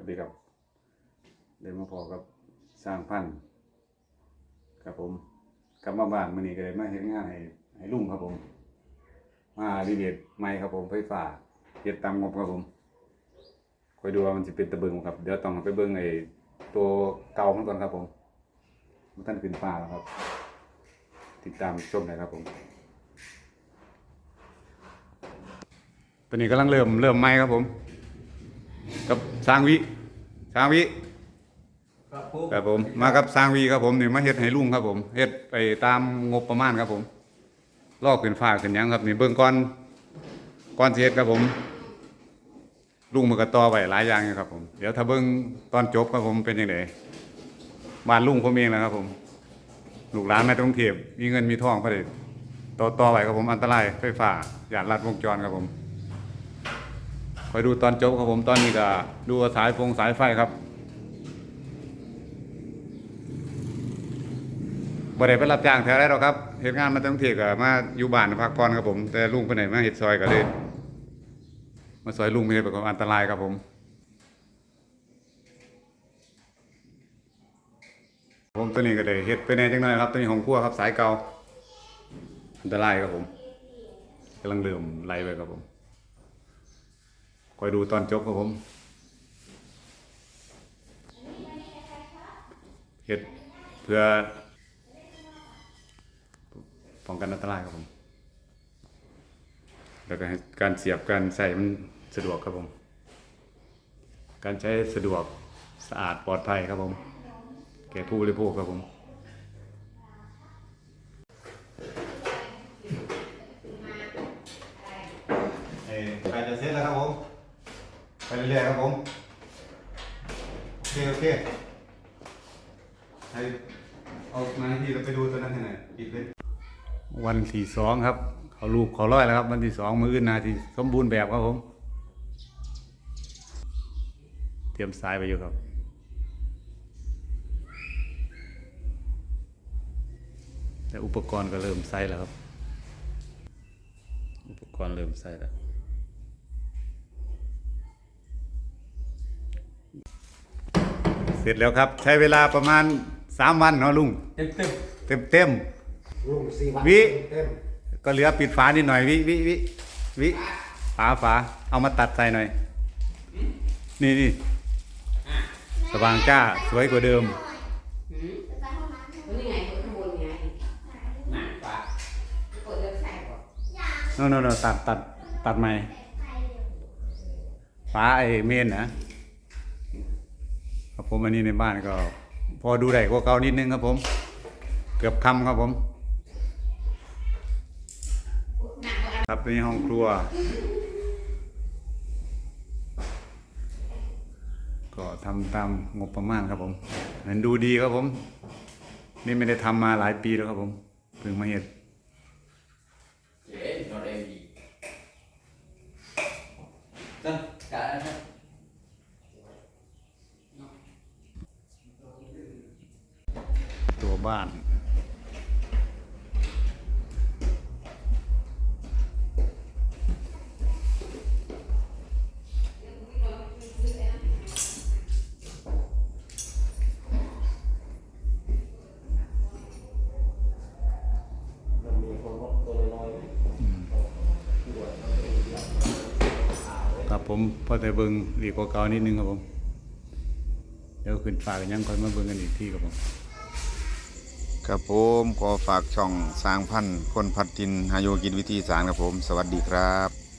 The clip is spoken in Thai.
วัสดีครับเดินมาพอกับสร้างพันธุ์ครับผมกลับมาบ้านมื้อนี้ก็เลยมาเฮ็ดงานให้ให้ลุงครับผม มารีเวทใหม่ครับผมไฟฟ้าเฮ็ดตามงบครับผมคอยดูว่ามันสิเป็นตะเบิงบ่ครับ เดี๋ยวต้องไปเบิ่งไอ้ตัวเก่ามันก่อนครับผมมันท่านขึ้นฟ้าแล้วครับ ติดตามชมเลยครับผมตอนนี้กำลังเริ่มเริ่มไหมครับผม ร้างวิสร้างวิครับผมครับผม มากับสร้างวิครับผมนี่มาเฮ็ดให้ลุงครับผมเฮ็ดไปตามงบประมาณครับผมลอกขึ้นฟ้าขึ้นหยังครับนี่เบิ่งก่อนก่อนสิเฮ็ดครับผม ลุงมันก็ต่อไว้หลายอย่างอยู่ครับผม เดี๋ยวถ้าเบิ่งตอนจบครับผมเป็นจังไดบ้านลุงผมเองนะครับ ผมลูกหลานในกรุงเทพมีเงินมีทองพอดีต่อต่อไว้ครับผมอันตรายไฟฟ้าอย่าลัดวงจรครับผม คอยดูตอนจบครับผมตอนนี้ก็ดูสายฟงสายไฟครับบ่ได้ไปรับจ้างแถวไรหรอกครับเหตุงานมาตั้งเทกมาอยู่บ้านพักผ่อนครับผม แต่ลุงไปไหนมาเฮ็ดซอยก็เลยมาซอยลุงไม่ได้เป็นความอันตรายครับผมผมตัวนี้ก็ได้เฮ็ดไปแหนจังหน่อยครับตัวนี้ของครัวครับสายเก่าอันตรายครับผมกำลังเริ่มไล่ไปครับผม คอยดูตอนจบครับผมเฮ็ดเพื่อป้องกันอันตรายครับผม แล้วก็การเสียบการใส่มันสะดวกครับผม การใช้สะดวกสะอาดปลอดภัยครับผม แก่ผู้บริโภคครับผมเอ้ใครจะเสร็จแล้วครับผม ไปเรื่อยๆครับผม โอเค โอเคให้เอามาให้พี่เราไปดูตัวนั้นให้หน่อยปิดเลยวันที่สองครับ เขาลูกเขาร้อยแล้วครับ วันที่สองมืออื่นนาที่สมบูรณ์แบบครับผม เตรียมสายไปอยู่ครับแต่อุปกรณ์ก็เริ่มใส่แล้วครับ อุปกรณ์เริ่มใส่แล้ว เสร็จแล้วครับ ใช้เวลาประมาณสามวันเนาะลุง เต็มเต็มเต็มเต็ม ลุงสี่วันวิ เต็มๆก็เหลือปิดฝานิดหน่อยวิวิวิวิฝาฝาเอามาตัดใส่หน่อย นี่นี่สว่างจ้าสวยกว่าเดิม นี่ไงกดข้างบนไงหนักปะกดเลือกใส่ก่อนโน่นโน่นโน่นตัดตัดตัดใหม่ฝาไอเมนนะครับ ผมอันนี้ในบ้านก็ พอดูได้กว่าเก่านิดนึงครับผม เกือบคำครับผม ครับนี่ห้องครัว ก็ทำตามงบประมาณครับผมเห็นดูดีครับผม นี่ไม่ได้ทำมาหลายปีแล้วครับผมเพิ่งมาเห็น เจ๊นอนเองดีจ้ะจ้ะจ้ะ ตัว บ้าน มันมีคนว่าตัวน้อยครับผมพอแต่เบิงดีกว่าเก่านิดนึงครับผม เดี๋ยวขึ้นฝากยังค่อยมาเบิงกันอีกทีครับผม ครับผมขอฝากช่องสร้างพันธุ์คนพัดทินหาโยกินวิธีสารครับผม สวัสดีครับ